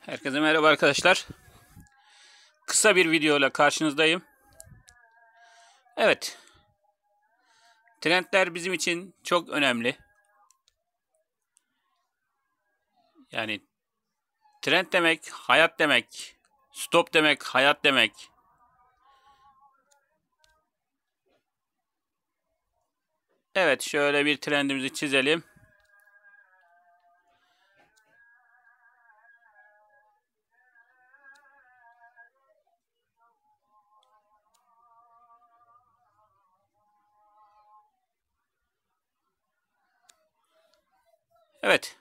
Herkese merhaba arkadaşlar. Kısa bir video ile karşınızdayım. Evet. Trendler bizim için çok önemli. Yani trend demek hayat demek. Stop demek hayat demek. Evet şöyle bir trendimizi çizelim. Evet.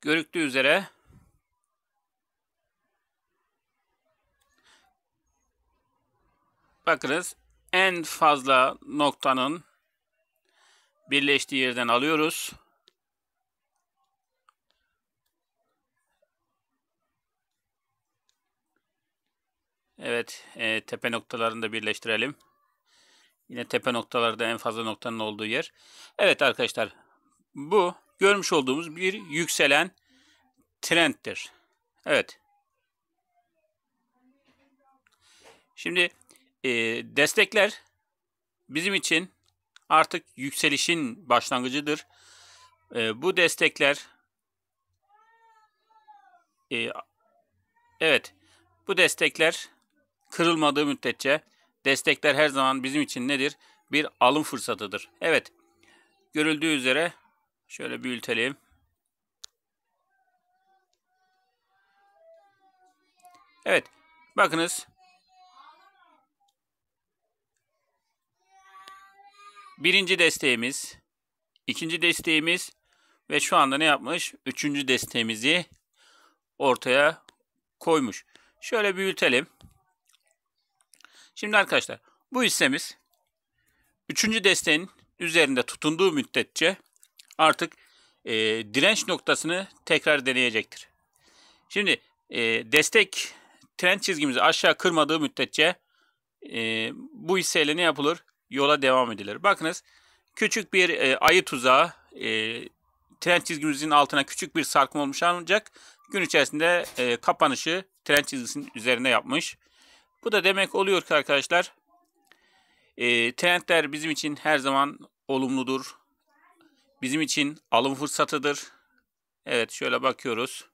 Görüktüğü üzere bakınız en fazla noktanın birleştiği yerden alıyoruz. Evet, e, tepe noktalarını da birleştirelim. Yine tepe noktalarda en fazla noktanın olduğu yer. Evet arkadaşlar, bu görmüş olduğumuz bir yükselen trendtir. Evet. Şimdi e, destekler bizim için artık yükselişin başlangıcıdır. E, bu destekler e, evet bu destekler kırılmadığı müddetçe destekler her zaman bizim için nedir? Bir alım fırsatıdır. Evet. Görüldüğü üzere Şöyle büyütelim. Evet. Bakınız. Birinci desteğimiz, ikinci desteğimiz ve şu anda ne yapmış? Üçüncü desteğimizi ortaya koymuş. Şöyle büyütelim. Şimdi arkadaşlar bu hissemiz üçüncü desteğin üzerinde tutunduğu müddetçe artık e, direnç noktasını tekrar deneyecektir. Şimdi e, destek trend çizgimizi aşağı kırmadığı müddetçe e, bu hisseyle ne yapılır? Yola devam edilir. Bakınız küçük bir e, ayı tuzağı e, trend çizgimizin altına küçük bir sarkma olmuş ancak gün içerisinde e, kapanışı trend çizgisinin üzerine yapmış. Bu da demek oluyor ki arkadaşlar e, trendler bizim için her zaman olumludur, bizim için alım fırsatıdır. Evet şöyle bakıyoruz.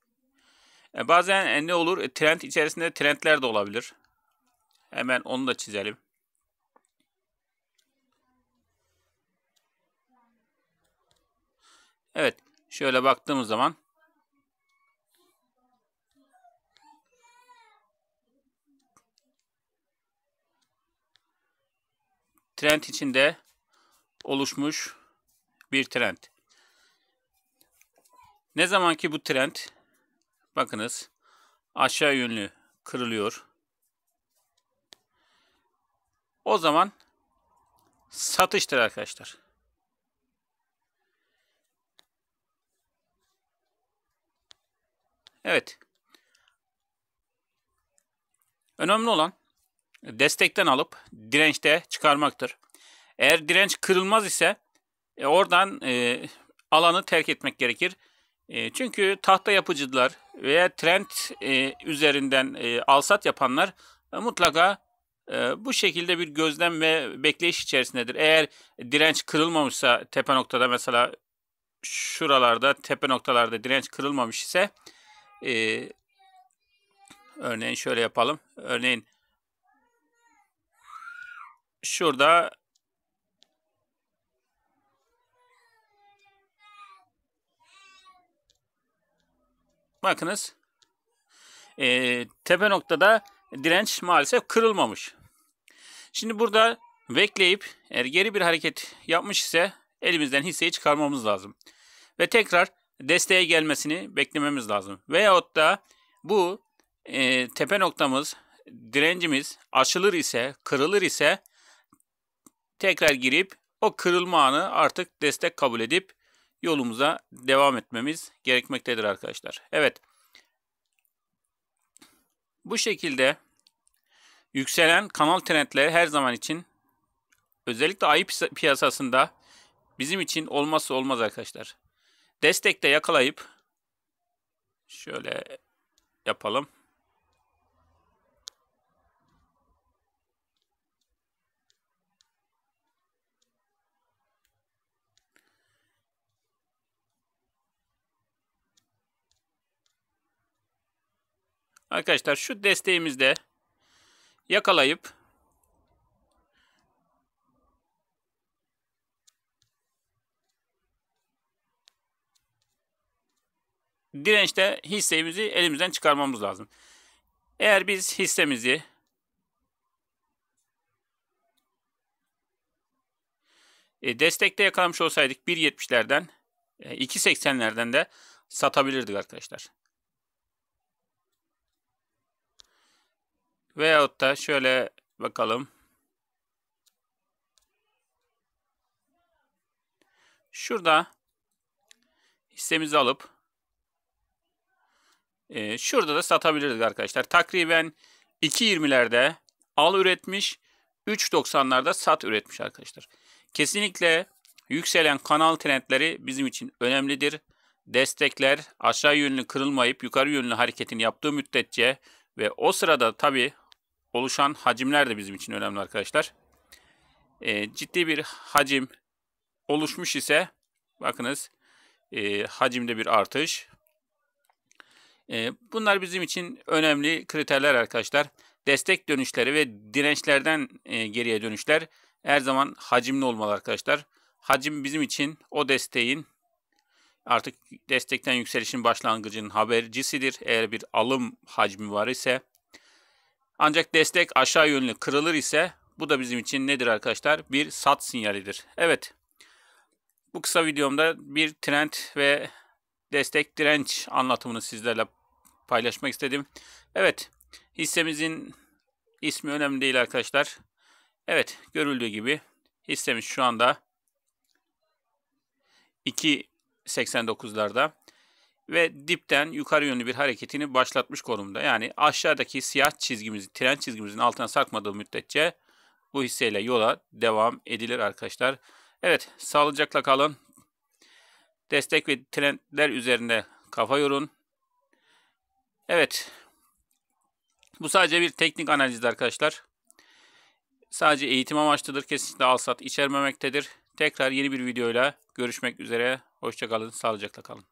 E, bazen e, ne olur? E, trend içerisinde trendler de olabilir. Hemen onu da çizelim. Evet. Şöyle baktığımız zaman trend içinde oluşmuş bir trend. Ne zaman ki bu trend bakınız aşağı yönlü kırılıyor. O zaman satıştır arkadaşlar. Evet. Önemli olan destekten alıp dirençte çıkarmaktır. Eğer direnç kırılmaz ise e, oradan e, alanı terk etmek gerekir. E, çünkü tahta yapıcılar veya trend e, üzerinden e, alsat yapanlar e, mutlaka e, bu şekilde bir gözlem ve bekleyiş içerisindedir. Eğer direnç kırılmamışsa tepe noktada mesela şuralarda tepe noktalarda direnç kırılmamış ise e, örneğin şöyle yapalım. Örneğin şurada Bakınız e, tepe noktada direnç maalesef kırılmamış. Şimdi burada bekleyip eğer geri bir hareket yapmış ise elimizden hisseyi çıkarmamız lazım. Ve tekrar desteğe gelmesini beklememiz lazım. Veyahut da bu e, tepe noktamız, direncimiz açılır ise, kırılır ise tekrar girip o kırılma anı artık destek kabul edip yolumuza devam etmemiz gerekmektedir arkadaşlar. Evet. Bu şekilde yükselen kanal trendleri her zaman için özellikle ayı piyasasında bizim için olmazsa olmaz arkadaşlar. Destekte yakalayıp Şöyle yapalım. Arkadaşlar şu desteğimizde yakalayıp dirençte hissemizi elimizden çıkarmamız lazım. Eğer biz hissemizi e, destekte yakalamış olsaydık 1.70'lerden 2.80'lerden e, de satabilirdik arkadaşlar. Veyahut da şöyle bakalım. Şurada hissemizi alıp e, şurada da satabilirdik arkadaşlar. Takriben 2.20'lerde al üretmiş, 3.90'larda sat üretmiş arkadaşlar. Kesinlikle yükselen kanal trendleri bizim için önemlidir. Destekler aşağı yönlü kırılmayıp yukarı yönlü hareketini yaptığı müddetçe ve o sırada tabi oluşan hacimler de bizim için önemli arkadaşlar. E, ciddi bir hacim oluşmuş ise bakınız e, hacimde bir artış. E, bunlar bizim için önemli kriterler arkadaşlar. Destek dönüşleri ve dirençlerden e, geriye dönüşler her zaman hacimli olmalı arkadaşlar. Hacim bizim için o desteğin artık destekten yükselişin başlangıcının habercisidir. Eğer bir alım hacmi var ise ancak destek aşağı yönlü kırılır ise bu da bizim için nedir arkadaşlar? Bir sat sinyalidir. Evet. Bu kısa videomda bir trend ve destek direnç anlatımını sizlerle paylaşmak istedim. Evet. Hissemizin ismi önemli değil arkadaşlar. Evet. Görüldüğü gibi hissemiz şu anda 2.89'larda ve dipten yukarı yönlü bir hareketini başlatmış konumda. Yani aşağıdaki siyah çizgimizi, tren çizgimizin altına sarkmadığı müddetçe bu hisseyle yola devam edilir arkadaşlar. Evet, sağlıcakla kalın. Destek ve trendler üzerinde kafa yorun. Evet. Bu sadece bir teknik analizdi arkadaşlar. Sadece eğitim amaçlıdır. Kesinlikle al sat içermemektedir. Tekrar yeni bir videoyla görüşmek üzere. Hoşçakalın, sağlıcakla kalın.